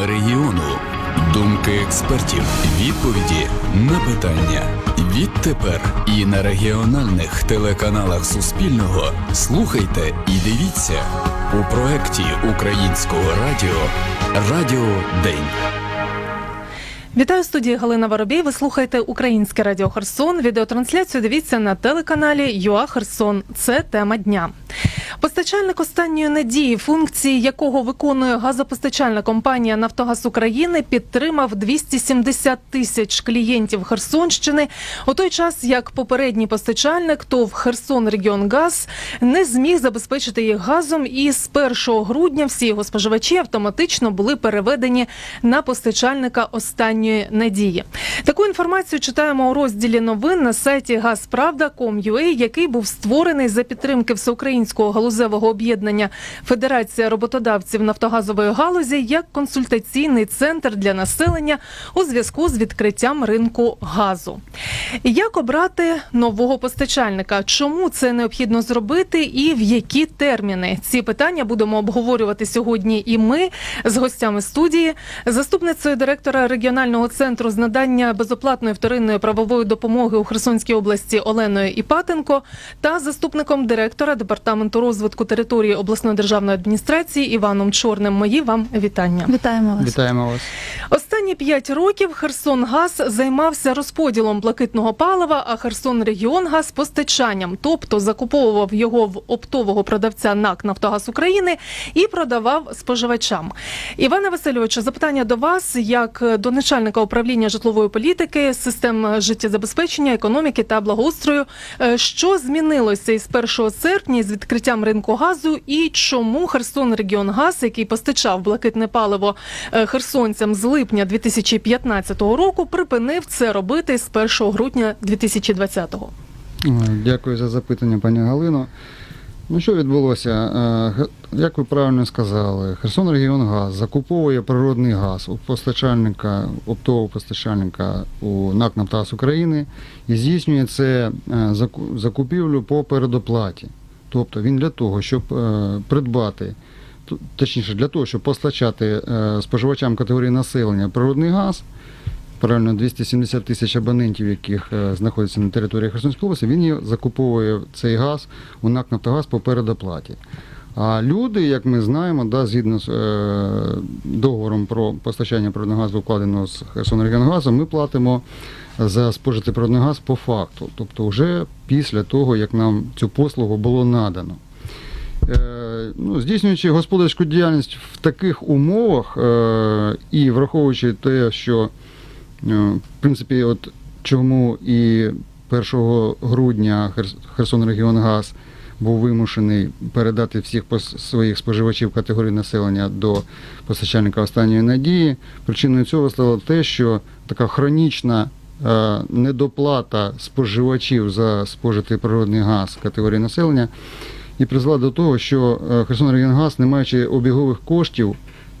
Проблеми регіону, думки експертів, відповіді на питання. Відтепер і на регіональних телеканалах Суспільного слухайте і дивіться у проєкті Українського радіо Радіо День. Вітаю студії Галина Воробій. Ви слухаєте Українське Радіо Херсон. Відеотрансляцію дивіться на телеканалі ЮА Херсон. Це тема дня. Постачальник останньої надії, функції якого виконує газопостачальна компанія Нафтогаз України, підтримав 270 тисяч клієнтів Херсонщини. У той час як попередній постачальник, ТОВ Херсон Регіонгаз не зміг забезпечити їх газом, і з 1 грудня всі його споживачі автоматично були переведені на постачальника останньої надії. Таку інформацію читаємо у розділі новин на сайті Газправда.com.ua, який був створений за підтримки всеукраїнського галузевого об'єднання Федерація роботодавців нафтогазової галузі як консультаційний центр для населення у зв'язку з відкриттям ринку газу. Як обрати нового постачальника? Чому це необхідно зробити і в які терміни? Ці питання будемо обговорювати сьогодні. І ми з гостями студії, заступницею директора регіонального центру з надання безоплатної вторинної правової допомоги у Херсонській області Оленою Іпатенко та заступником директора департаменту розвитку території обласної державної адміністрації Іваном Чорним. Мої вам вітання. Вітаємо вас. Вітаємо вас. Останні п'ять років Херсонгаз займався розподілом блакитного палива, а Херсонрегіонгаз постачанням, тобто закуповував його в оптового продавця НАК Нафтогаз України і продавав споживачам. Іване Васильовичу, запитання до вас як до начальника управління житлової політики, систем життєзабезпечення, економіки та благоустрою. Е, Що змінилося із 1 серпня з відкриттям ринку газу, і чому Херсонрегіонгаз, який постачав блакитне паливо е, херсонцям з липня 2015 року, припинив це робити з 1 грудня 2020-го? Е, Дякую за запитання, пані Галино. Ну що відбулося? Е, Як ви правильно сказали, Херсон Регіонгаз закуповує природний газ у постачальника, оптового постачальника у НАК «Нафтогаз України і здійснює це закупівлю по передоплаті. Тобто він для того, щоб е, придбати, точніше для того, щоб постачати е, споживачам категорії населення природний газ, правильно 270 тисяч абонентів, яких е, знаходяться на території Херсонської області, він закуповує цей газ у НАК «Нафтогаз» по передоплаті. А люди, як ми знаємо, да, згідно з е, договором про постачання природного газу, укладеного з Херсонрегіонгазом, ми платимо за спожитий природний газ по факту, тобто вже після того, як нам цю послугу було надано. Е, ну, здійснюючи господарську діяльність в таких умовах е, і враховуючи те, що е, в принципі, от чому і 1 грудня Херс- Херсонрегіонгаз був вимушений передати всіх своїх споживачів категорії населення до постачальника останньої надії. Причиною цього стало те, що така хронічна недоплата споживачів за спожитий природний газ категорії населення і призвела до того, що е, Херсонрегіонгаз, не маючи обігових коштів,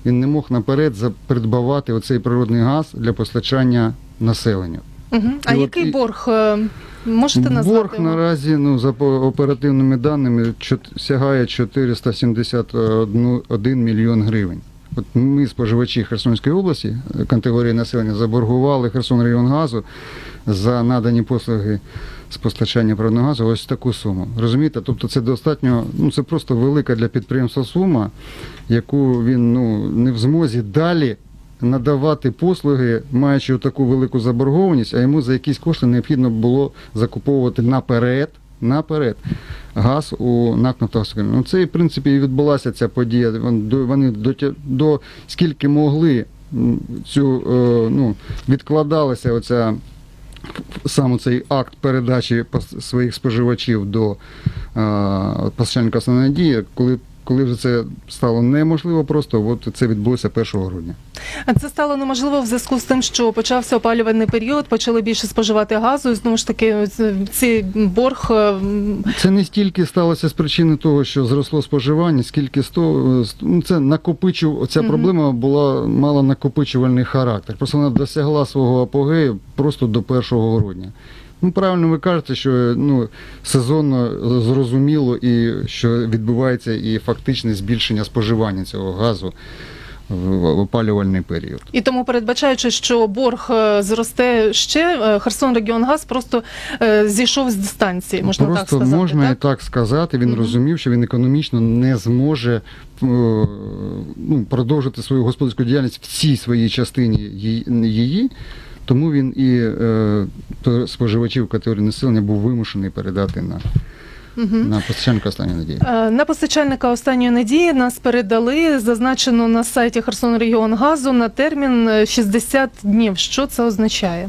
він не мог наперед за- придбавати оцей природний газ для постачання населенню. Угу. А І який і- борг е, можете назвати? Борг наразі, ну за оперативними даними, сягає 471 мільйон гривень. От ми, споживачі Херсонської області, категорії населення, заборгували Херсонрегіонгазу за надані послуги з постачання природного газу ось таку суму. Розумієте? Тобто це достатньо, ну це просто велика для підприємства сума, яку він ну, не в змозі далі надавати послуги, маючи таку велику заборгованість, а йому за якісь кошти необхідно було закуповувати наперед. Наперед газ у НАК «Нафтогаз Ну, це, в принципі, і відбулася ця подія. Вони до, до скільки могли цю е, ну, відкладалася оця саме цей акт передачі своїх споживачів до е, постачальника надії, коли, коли вже це стало неможливо, просто от це відбулося 1 грудня. А Це стало неможливо в зв'язку з тим, що почався опалювальний період, почали більше споживати газу, і знову ж таки цей борг е, Це не стільки сталося з причини того, що зросло споживання, скільки того, з- ну, це накопичив, ця проблема була мала накопичувальний характер. Просто вона досягла свого апогею просто до 1 грудня. Ну, правильно ви кажете, що ну, сезонно зрозуміло і що відбувається і фактичне збільшення споживання цього газу в опалювальний період. І тому, передбачаючи, що борг е, зросте ще, е, Херсон Регіонгаз просто е, зійшов з дистанції, можна так Просто сказати. можна так? і так сказати. Він Мгм. розумів, що він економічно не зможе ну, продовжити свою господарську діяльність в цій своїй частині її. Тому він і е, споживачів категорії населення був вимушений передати на, Мгм. на постачальника останньої надії. Е, На постачальника останньої надії нас передали зазначено на сайті Херсон Регіонгазу на термін е, 60 днів. Що це означає?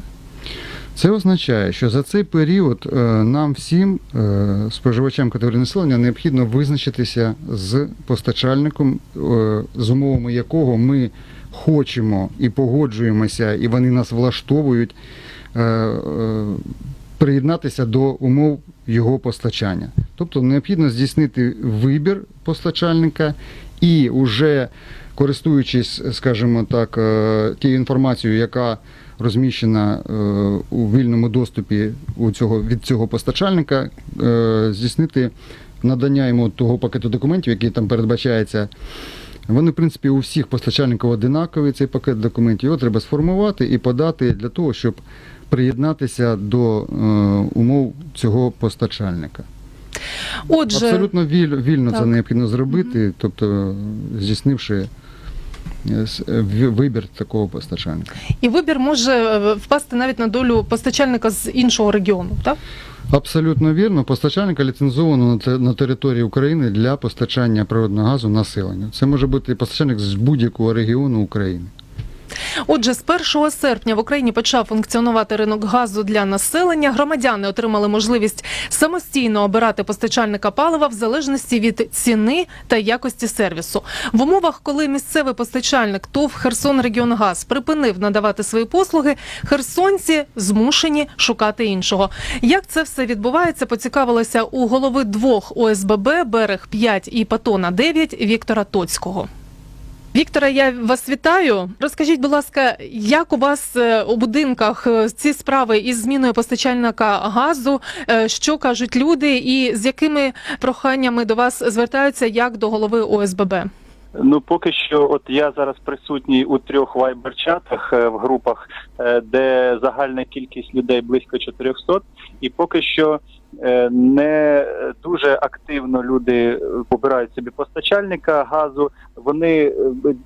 Це означає, що за цей період е, нам всім, е, споживачам категорії населення, необхідно визначитися з постачальником, е, з умовами якого ми хочемо і погоджуємося, і вони нас влаштовують е, е, приєднатися до умов його постачання. Тобто необхідно здійснити вибір постачальника і уже користуючись, скажімо так, е, тією інформацією, яка розміщена у вільному доступі у цього, від цього постачальника, здійснити надання йому того пакету документів, який там передбачається. Вони, в принципі, у всіх постачальників одинакові цей пакет документів. Його треба сформувати і подати для того, щоб приєднатися до е, умов цього постачальника. Отже, Абсолютно віль- вільно це необхідно зробити, тобто здійснивши е, с- е, ві- вибір такого постачальника. і вибір може е, впасти навіть на долю постачальника з іншого регіону, так? Абсолютно вірно. Постачальника ліцензовано на те- на території України для постачання природного газу населенню. Це може бути постачальник з будь-якого регіону України. Отже, з 1 серпня в Україні почав функціонувати ринок газу для населення. Громадяни отримали можливість самостійно обирати постачальника палива в залежності від ціни та якості сервісу. В умовах, коли місцевий постачальник ТОВ Херсон Регіонгаз припинив надавати свої послуги, херсонці змушені шукати іншого. Як це все відбувається, поцікавилося у голови двох ОСББ Берег 5 і Патона 9 Віктора Тоцького. Віктора, я вас вітаю. Розкажіть, будь ласка, як у вас е, у будинках е, ці справи із зміною постачальника газу? Е, Що кажуть люди, і з якими проханнями до вас звертаються як до голови ОСББ? Ну, поки що, от я зараз присутній у трьох вайбер-чатах в групах, де загальна кількість людей близько 400, і поки що не дуже активно люди е, обирають собі постачальника газу. Вони е,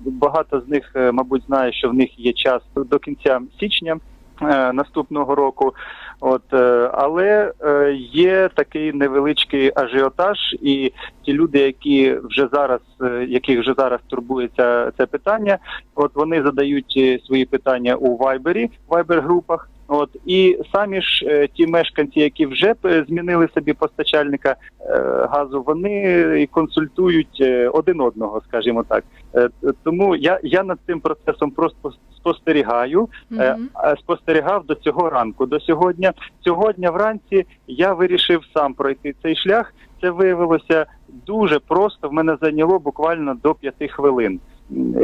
багато з них, е, мабуть, знає, що в них є час до кінця січня. е, Наступного року, от е, але е, є такий невеличкий ажіотаж, і ті люди, які вже зараз, е, яких вже зараз турбується це питання, от вони задають е, свої питання у Вайбері, Вайбер-групах. От і самі ж е, ті мешканці, які вже е, змінили собі постачальника е, газу, вони і консультують е, один одного, скажімо так. Е, тому я, я над цим процесом просто спостерігаю. Е, спостерігав до цього ранку. До сьогодні, сьогодні вранці я вирішив сам пройти цей шлях. Це виявилося дуже просто. В мене зайняло буквально до п'яти хвилин.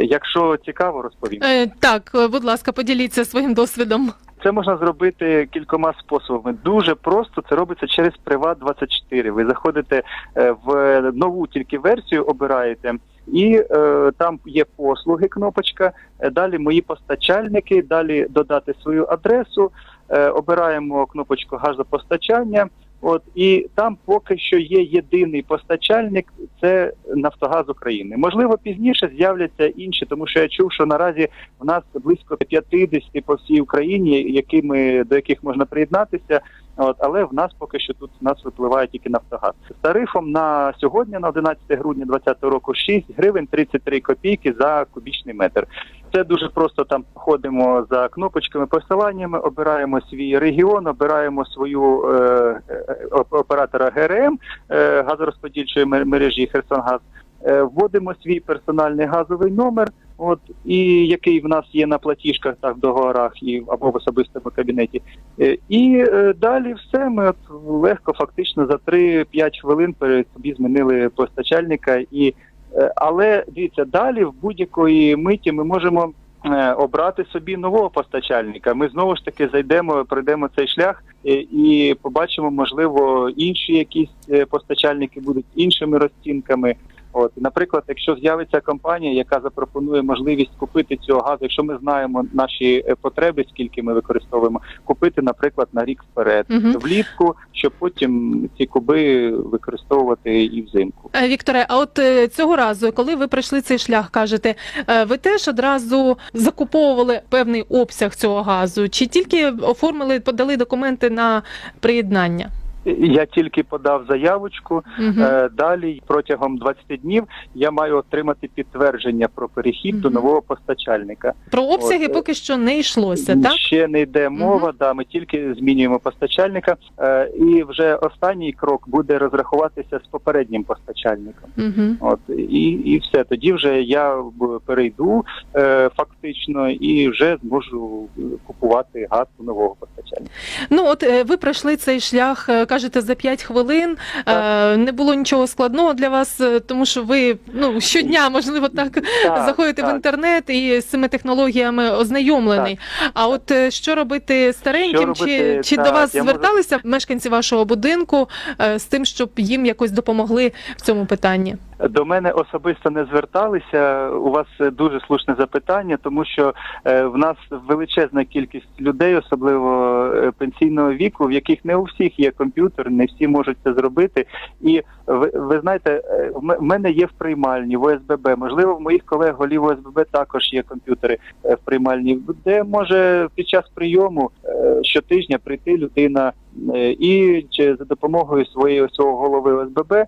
Якщо цікаво, розповім. Е, Так, е, будь ласка, поділіться своїм досвідом. Це можна зробити кількома способами. Дуже просто це робиться через Приват 24 Ви заходите е, в нову тільки версію, обираєте, і е, там є послуги, кнопочка. е, Далі мої постачальники, далі додати свою адресу. е, Обираємо кнопочку газопостачання. От і там поки що є єдиний постачальник, це Нафтогаз України. Можливо, пізніше з'являться інші, тому що я чув, що наразі в нас близько 50 по всій Україні, якими до яких можна приєднатися. От але в нас поки що тут нас випливає тільки Нафтогаз. З тарифом на сьогодні, на 11 грудня 2020 року, 6 гривень 33 копійки за кубічний метр. Це дуже просто там ходимо за кнопочками, посиланнями, обираємо свій регіон, обираємо свою е, е, оператора ГРМ е, газорозподільчої мережі Херсонгаз. Е, вводимо свій персональний газовий номер, от і який в нас є на платіжках, так в договорах і або в особистому кабінеті. Е, І далі все ми от легко, фактично за 3-5 хвилин перед собі змінили постачальника. І але дивіться, далі в будь-якої миті ми можемо е, обрати собі нового постачальника. Ми знову ж таки зайдемо, пройдемо цей шлях е, і побачимо, можливо, інші якісь е, постачальники будуть іншими розцінками. От, наприклад, якщо з'явиться компанія, яка запропонує можливість купити цього газу, якщо ми знаємо наші е, потреби, скільки ми використовуємо, купити, наприклад, на рік вперед Мгм. влітку, щоб потім ці куби використовувати і взимку. Е, Вікторе, а от е, цього разу, коли ви пройшли цей шлях, кажете, ви теж одразу закуповували певний обсяг цього газу, чи тільки оформили, подали документи на приєднання? Я тільки подав заявочку. Угу. Далі протягом 20 днів я маю отримати підтвердження про перехід до нового постачальника. Про обсяги от, е, поки що не йшлося, так? Ще не йде мова, да, ми тільки змінюємо постачальника. Е, І вже останній крок буде розрахуватися з попереднім постачальником. Угу. От і, і все. Тоді вже я перейду фактично і вже зможу купувати газ у нового постачальника. Ну от е, ви пройшли цей шлях, е, кажете, за 5 хвилин. Е, Не було нічого складного для вас, е, тому що ви ну щодня, можливо, так Так, заходите в інтернет і з цими технологіями ознайомлений. А от е, що робити стареньким? Що робити? Чи, чи Так, до вас я можу- зверталися мешканці вашого будинку е, з тим, щоб їм якось допомогли в цьому питанні? До мене особисто не зверталися. У вас е, дуже слушне запитання, тому що е, в нас величезна кількість людей, особливо е, пенсійного віку, в яких не у всіх є комп'ютер, не всі можуть це зробити. І ви, ви знаєте, в мене є в приймальні в ОСББ. Можливо, в моїх колег голів ОСББ також є комп'ютери в приймальні, де може під час прийому щотижня прийти людина. Е, І за допомогою своєї свого голови ОСББ е,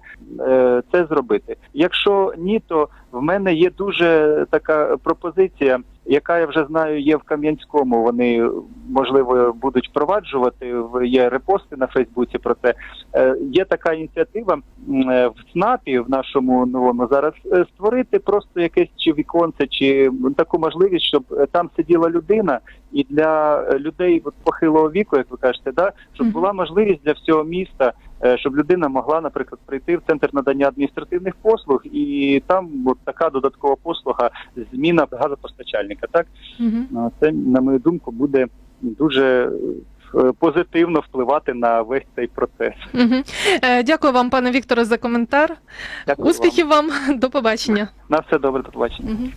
це зробити. Якщо ні, то в мене є дуже така пропозиція, яка я вже знаю, є в Кам'янському. Вони можливо будуть впроваджувати. Є репости на Фейсбуці про це. Е, Є така ініціатива е, в ЦНАПі в нашому новому зараз е, створити просто якесь чи віконце, чи таку можливість, щоб там сиділа людина, і для людей от, похилого віку, як ви кажете, да, щоб була можливість для всього міста щоб людина могла, наприклад, прийти в центр надання адміністративних послуг, і там от така додаткова послуга зміна газопостачальника. Так Угу. Це на мою думку буде дуже е, позитивно впливати на весь цей процес. Угу. Е, дякую вам, пане Вікторе, за коментар. Дякую Успіхів вам, до побачення. на все добре. До побачення. Мгм.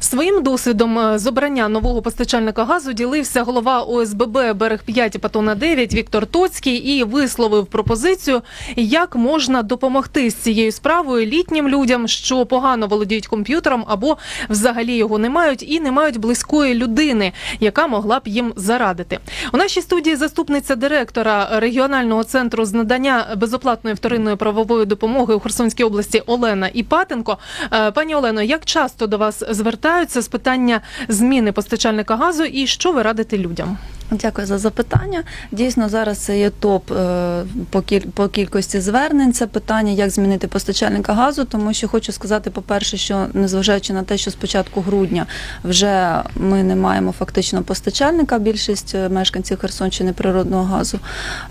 Своїм досвідом е, з обрання нового постачальника газу ділився голова ОСББ Берег 5 Патона 9 Віктор Тоцький і висловив пропозицію, як можна допомогти з цією справою літнім людям, що погано володіють комп'ютером або взагалі його не мають і не мають близької людини, яка могла б їм зарадити. У нашій студії заступниця директора регіонального центру з надання безоплатної вторинної правової допомоги у Херсонській області Олена Іпатенко. Е, Пані Олено, як часто до вас звертаються з питання зміни постачальника газу і що ви радите людям? Дякую за запитання. Дійсно, зараз це є топ е, по кіль- по кількості звернень. Це питання, як змінити постачальника газу, тому що хочу сказати, по-перше, що незважаючи на те, що з початку грудня вже ми не маємо фактично постачальника, більшість е, мешканців Херсонщини природного газу,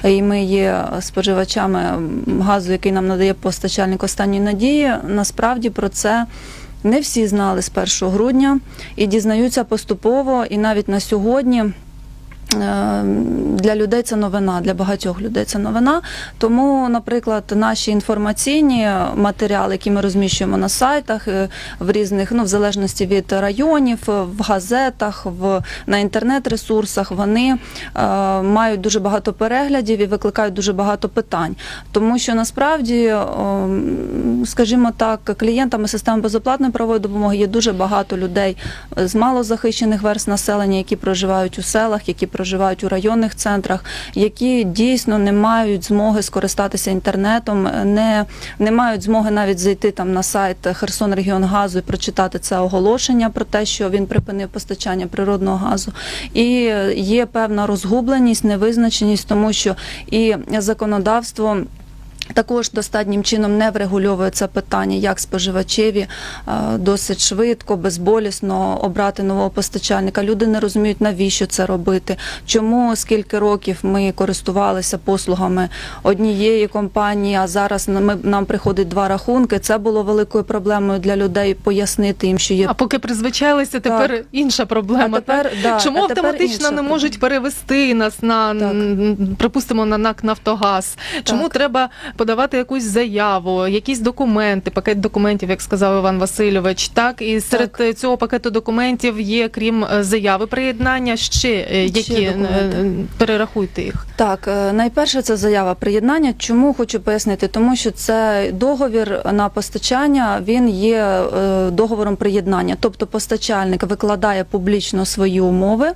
і ми є споживачами газу, який нам надає постачальник останньої надії. Насправді про це. Не всі знали з 1 грудня і дізнаються поступово, і навіть на сьогодні Для людей це новина, для багатьох людей це новина. Тому, наприклад, наші інформаційні матеріали, які ми розміщуємо на сайтах, е, в різних, ну в залежності від районів, в газетах, в на інтернет-ресурсах, вони е, мають дуже багато переглядів і викликають дуже багато питань. Тому що насправді, е, скажімо так, клієнтами системи безоплатної правової допомоги є дуже багато людей з малозахищених верст населення, які проживають у селах, які проживають у районних центрах, які дійсно не мають змоги скористатися інтернетом, не, не мають змоги навіть зайти там на сайт Херсон Регіон Газу і прочитати це оголошення про те, що він припинив постачання природного газу. І є певна розгубленість, невизначеність, тому що і законодавство. Також достатнім чином не врегульовує це питання, як споживачеві е, досить швидко, безболісно обрати нового постачальника. Люди не розуміють, навіщо це робити, чому скільки років ми користувалися послугами однієї компанії, а зараз нам приходить два рахунки. Це було великою проблемою для людей пояснити їм, що є А поки призвичайлися, тепер інша проблема. А тепер, так? да, Чому а тепер автоматично не проблема. можуть перевести нас на Так. припустимо на НАК Нафтогаз? Чому треба подавати якусь заяву, якісь документи, пакет документів, як сказав Іван Васильович. Так, і серед Так. цього пакету документів є, крім е, заяви приєднання, ще, е, Ще які е, перерахуйте їх. Так, найперше це заява приєднання. Чому хочу пояснити? Тому що це договір на постачання, він є договором приєднання. Тобто постачальник викладає публічно свої умови,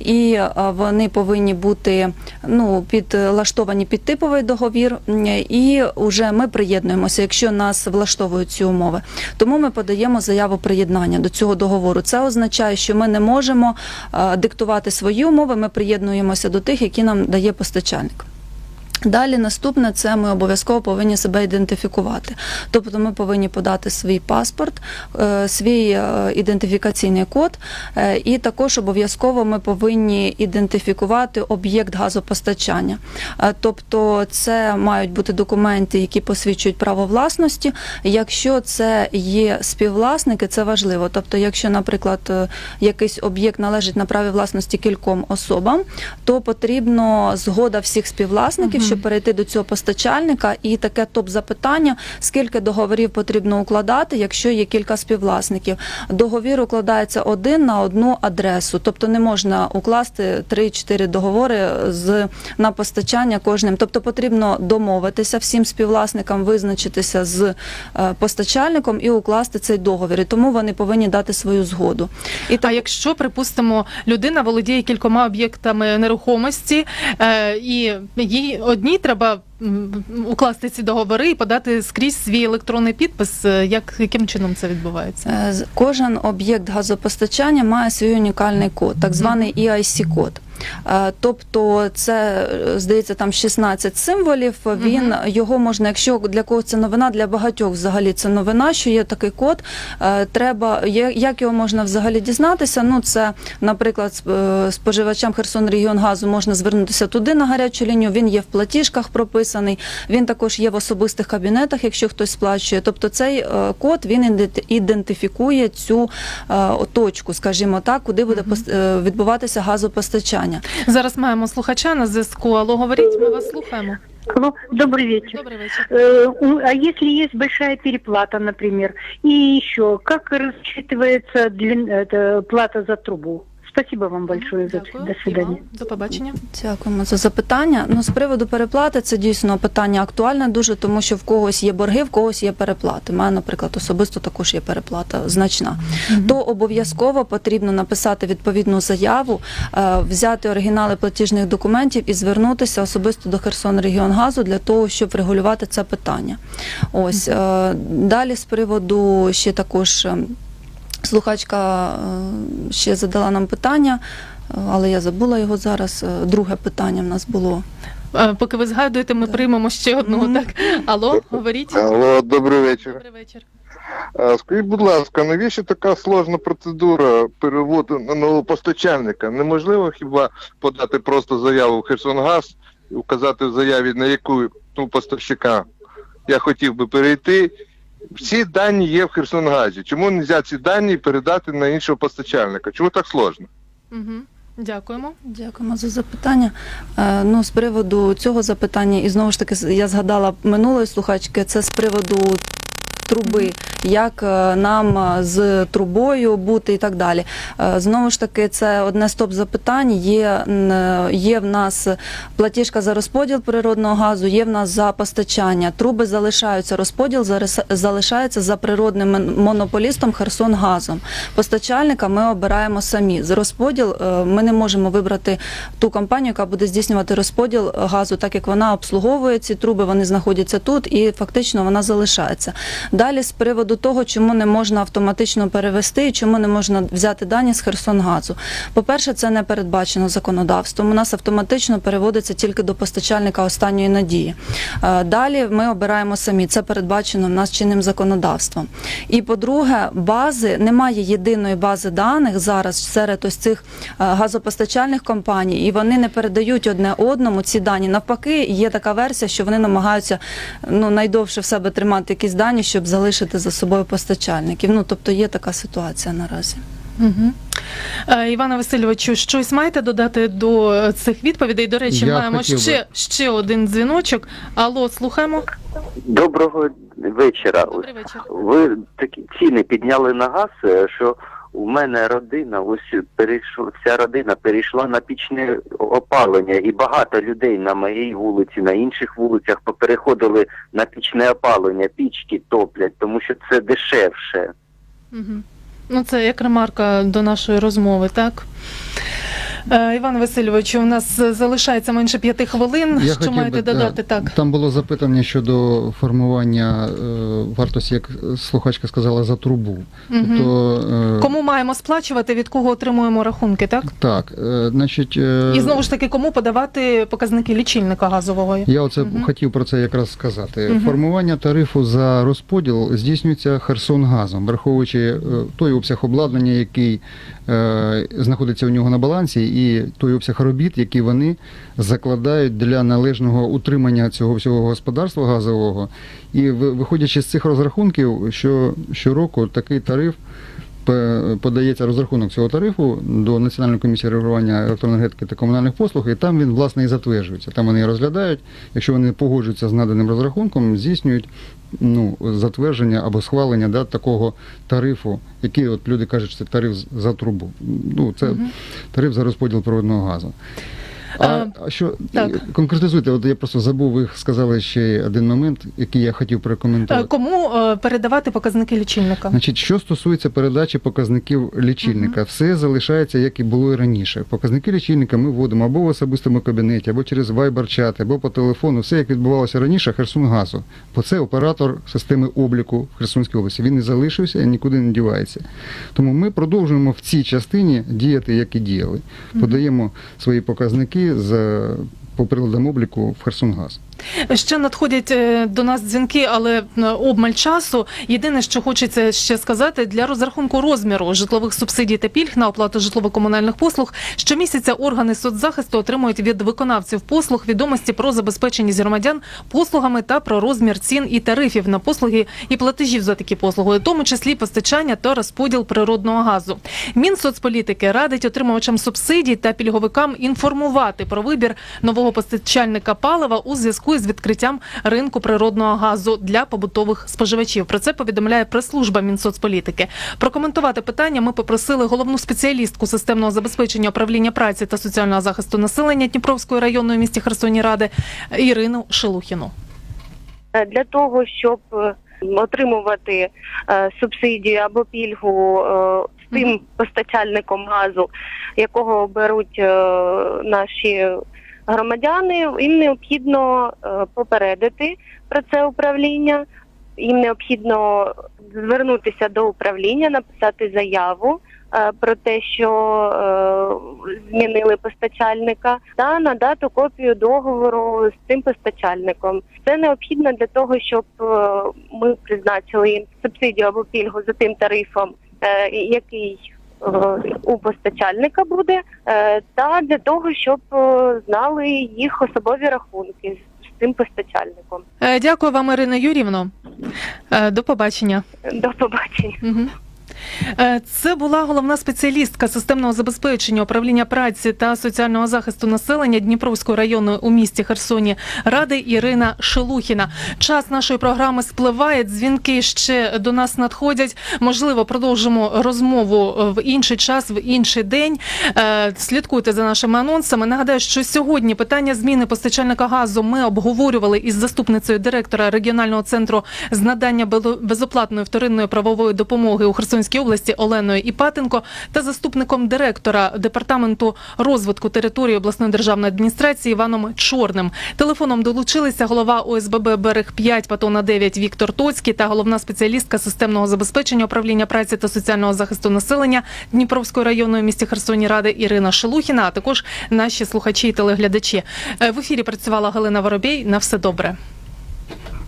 і вони повинні бути ну, підлаштовані під типовий договір, м, і вже ми приєднуємося, якщо нас влаштовують ці умови. Тому ми подаємо заяву приєднання до цього договору. Це означає, що ми не можемо е, диктувати свої умови, ми приєднуємося до тих, які нам дає постачальник. Далі наступне це ми обов'язково повинні себе ідентифікувати. Тобто ми повинні подати свій паспорт, е, свій е, ідентифікаційний код, е, і також обов'язково ми повинні ідентифікувати об'єкт газопостачання. Тобто це мають бути документи, які посвідчують право власності. Якщо це є співвласники, це важливо. Тобто, якщо, наприклад, якийсь об'єкт належить на праві власності кільком особам, то потрібно згода всіх співвласників, Мгм. перейти до цього постачальника. І таке топ запитання: скільки договорів потрібно укладати, якщо є кілька співвласників. Договір укладається один на одну адресу, тобто не можна укласти 3-4 договори з на постачання кожним. Тобто потрібно домовитися всім співвласникам, визначитися з е, постачальником і укласти цей договір. І тому вони повинні дати свою згоду. І А якщо, припустимо, людина володіє кількома об'єктами нерухомості, е, і їй одній треба укласти ці договори і подати скрізь свій електронний підпис, е, як яким чином це відбувається? Е, Кожен об'єкт газопостачання має свій унікальний код, так званий EIC-код. Е, Тобто це е, здається там 16 символів. Він його можна, якщо для когось це новина, для багатьох взагалі це новина, що є такий код. Е, Треба як його можна взагалі дізнатися? Ну це, наприклад, сп- е, споживачам Херсон регіон газу можна звернутися туди на гарячу лінію. Він є в платіжках прописаний. Він також є в особистих кабінетах, якщо хтось сплачує. Тобто цей е, код він ідент- ідентифікує цю е, точку, скажімо так, куди буде е, відбуватися газопостачання Зараз маємо слухача на зв'язку. Алло, говоріть, ми вас слухаємо. Алло, добрый вечер. Добрий вечір. Э, у- А если есть большая переплата, например, и еще, как рассчитывается длин- это, плата за трубу? Спасибо вам большое. За... Дякую. До вам. До побачення. Дякуємо за запитання. Ну, з приводу переплати, це дійсно питання актуальне дуже, тому що в когось є борги, в когось є переплати. У мене, наприклад, особисто також є переплата значна. То обов'язково потрібно написати відповідну заяву, е, взяти оригінали платіжних документів і звернутися особисто до Херсон Регіонгазу для того, щоб врегулювати це питання. Ось е, далі з приводу ще також. Слухачка е, ще задала нам питання, е, але я забула його зараз. Е, Друге питання в нас було. Поки ви згадуєте, ми приймемо ще одного. Мгм. Так, алло, говоріть. Алло, добрий вечір. Добрий вечір. А, Скажіть, будь ласка, навіщо така сложна процедура переводу на нового постачальника? Неможливо хіба подати просто заяву в Херсонгаз і указати в заяві, на яку ну, поставщика я хотів би перейти. Всі дані є в Херсонгазі. Чому не можна ці дані передати на іншого постачальника? Чому так сложно? Угу. Дякуємо. Дякуємо за запитання. Е, Ну, з приводу цього запитання, і знову ж таки, я згадала минулої слухачки, це з приводу труби, як е, нам е, з трубою бути і так далі. Е, Знову ж таки, це одне з топ запитань. Є, є в нас платіжка за розподіл природного газу, є в нас за постачання. Труби залишаються, розподіл залишається за природним мон- монополістом Херсонгазом. Постачальника ми обираємо самі. За розподіл ми не можемо вибрати ту компанію, яка буде здійснювати розподіл газу, так як вона обслуговує ці труби, вони знаходяться тут і фактично вона залишається. Далі з приводу того, чому не можна автоматично перевести і чому не можна взяти дані з Херсонгазу. По-перше, це не передбачено законодавством. У нас автоматично переводиться тільки до постачальника останньої надії. Е, Далі ми обираємо самі. Це передбачено в нас чинним законодавством. І по-друге, бази немає єдиної бази даних зараз серед ось цих е, газопостачальних компаній, і вони не передають одне одному ці дані. Навпаки, є така версія, що вони намагаються ну найдовше в себе тримати якісь дані, щоб залишити за собою постачальників. Ну тобто є така ситуація наразі. Угу. Івана Васильовичу, щось маєте додати до цих відповідей? До речі, Я маємо хотів би. ще, ще один дзвіночок. Алло, слухаємо. Доброго вечора. Добрий вечір. Ви такі ціни підняли на газ, е, що у мене родина, ось перейшла вся родина перейшла на пічне опалення, і багато людей на моїй вулиці, на інших вулицях попереходили на пічне опалення, пічки топлять, тому що це дешевше. Угу. Ну, це як ремарка до нашої розмови, так? Е, Іван Васильович, у нас е, залишається менше п'яти хвилин. Я що маєте би, да, додати? Так. Там було запитання щодо формування е, вартості, як слухачка сказала, за трубу. Угу. Тобто, е, Кому маємо сплачувати, від кого отримуємо рахунки, так? Так, е, значить, е, І знову ж таки, кому подавати показники лічильника газового? я оце Мгм. хотів про це якраз сказати. Мгм. Формування тарифу за розподіл здійснюється Херсонгазом, враховуючи той обсяг обладнання, який знаходиться у нього на балансі, і той обсяг робіт, які вони закладають для належного утримання цього всього господарства газового. І виходячи з цих розрахунків, що щороку такий тариф. Подається розрахунок цього тарифу до Національної комісії регулювання електроенергетики та комунальних послуг, і там він власне і затверджується. Там вони розглядають. Якщо вони погоджуються з наданим розрахунком, здійснюють ну, затвердження або схвалення да, такого тарифу, який от люди кажуть, що це тариф за трубу. Ну, це тариф за розподіл природного газу. А, А, а що так. конкретизуйте? От я просто забув, ви сказали ще один момент, який я хотів Е, прокоментувати. Кому е, передавати показники лічильника? Значить, що стосується передачі показників лічильника, все залишається, як і було і раніше. Показники лічильника ми вводимо або в особистому кабінеті, або через Viber-чат, або по телефону. Все як відбувалося раніше, Херсонгазу. Бо це оператор системи обліку в Херсонській області. Він не залишився і нікуди не дівається. Тому ми продовжуємо в цій частині діяти, як і діяли. Подаємо свої показники з по приладам обліку в Херсонгаз. Ще надходять е, до нас дзвінки, але е, обмаль часу. Єдине, що хочеться ще сказати, для розрахунку розміру житлових субсидій та пільг на оплату житлово-комунальних послуг щомісяця органи соцзахисту отримують від виконавців послуг відомості про забезпеченість громадян послугами та про розмір цін і тарифів на послуги і платежів за такі послуги, у тому числі постачання та розподіл природного газу. Мінсоцполітики радить отримувачам субсидій та пільговикам інформувати про вибір нового постачальника палива у зв'язку із відкриттям ринку природного газу для побутових споживачів. Про це повідомляє прес-служба Мінсоцполітики. Прокоментувати питання ми попросили головну спеціалістку системного забезпечення управління праці та соціального захисту населення Дніпровської районної місті Херсоні Ради Ірину Шелухіну. Е, для того, щоб е, отримувати е, субсидію або пільгу з тим постачальником газу, якого беруть наші громадяни, їм необхідно е, попередити про це управління. Їм необхідно звернутися до управління, написати заяву е, про те, що е, змінили постачальника, та надати копію договору з цим постачальником. Це необхідно для того, щоб ми призначили їм субсидію або пільгу за тим тарифом, який у постачальника буде, е, та для того, щоб е, знали їх особові рахунки з- цим постачальником. Е, Дякую вам, Ірина Юрівно. Е, До побачення. До побачення. Мгм. Е, Це була головна спеціалістка системного забезпечення управління праці та соціального захисту населення Дніпровської районної у місті Херсоні Ради Ірина Шелухіна. Час нашої програми спливає. Дзвінки ще до нас надходять. Можливо, продовжимо розмову в інший час, в інший день. Е, Слідкуйте за нашими анонсами. Нагадаю, що сьогодні питання зміни постачальника газу ми обговорювали із заступницею директора регіонального центру з надання безоплатної вторинної правової допомоги у Херсонській області Оленою Іпатенко та заступником директора департаменту розвитку території обласної державної адміністрації Іваном Чорним. Телефоном долучилися голова ОСББ Берег 5 Патона 9 Віктор Тоцький та головна спеціалістка системного забезпечення управління праці та соціального захисту населення Дніпровської районної місті Херсоні Ради Ірина Шелухіна, а також наші слухачі і телеглядачі. Е, В ефірі працювала Галина Воробей. На все добре.